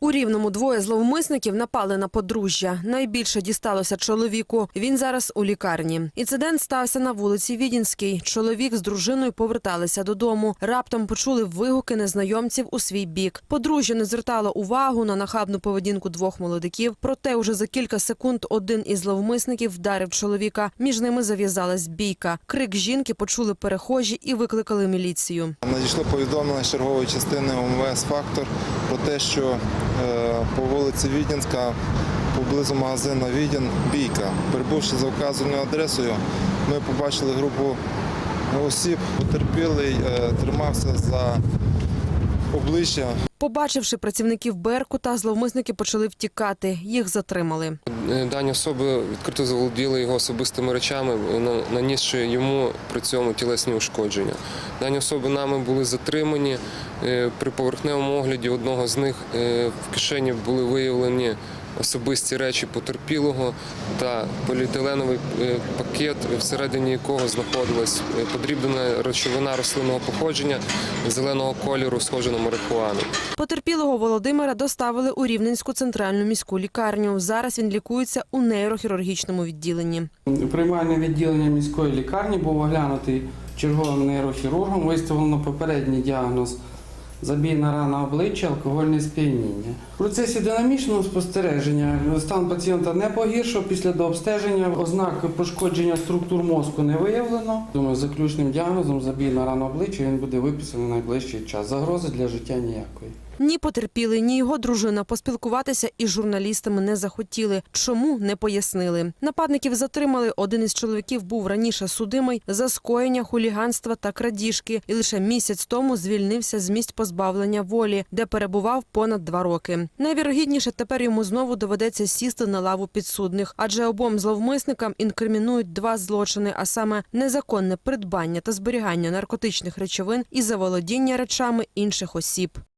У рівному двоє зловмисників напали на подружжя. Найбільше дісталося чоловіку. Він зараз у лікарні. Інцидент стався на вулиці Відінській. Чоловік з дружиною поверталися додому. Раптом почули вигуки незнайомців у свій бік. Подружжя не звертало увагу на нахабну поведінку двох молодиків. Проте уже за кілька секунд один із зловмисників вдарив чоловіка. Між ними зав'язалась бійка. Крик жінки почули перехожі і викликали міліцію. Надійшло повідомлення з чергової частини ОМВС «Фактор» про те, що по вулиці Відінська, поблизу магазину Відін, бійка. Прибувши за вказаною адресою, ми побачили групу осіб. Потерпілий е, тримався за обличчя. Побачивши працівників Беркута, зловмисники почали втікати. Їх затримали. Е, Дані особи відкрито заволоділи його особистими речами, на- нанісши йому при цьому тілесні ушкодження. Дані особи нами були затримані. Е, При поверхневому огляді одного з них е, в кишені були виявлені особисті речі потерпілого та поліетиленовий пакет, всередині якого знаходилась подрібнена речовина рослинного походження зеленого кольору, схожа на марихуану. Потерпілого Володимира доставили у Рівненську центральну міську лікарню. Зараз він лікується у нейрохірургічному відділенні. Приймальне відділення міської лікарні був оглянутий черговим нейрохірургом, виставлено попередній діагноз забійна рана обличчя, алкогольне сп'яніння. В процесі динамічного спостереження стан пацієнта не погіршив. Після дообстеження ознак пошкодження структур мозку не виявлено. Думаю, заключним діагнозом забійна рана обличчя він буде виписаний найближчий час. Загрози для життя ніякої. Ні потерпілий, ні його дружина поспілкуватися із журналістами не захотіли. Чому не пояснили? Нападників затримали. Один із чоловіків був раніше судимий за скоєння хуліганства та крадіжки, і лише місяць тому звільнився з місць позбавлення волі, де перебував понад два роки. Найвірогідніше тепер йому знову доведеться сісти на лаву підсудних, адже обом зловмисникам інкримінують два злочини, а саме незаконне придбання та зберігання наркотичних речовин і заволодіння речами інших осіб.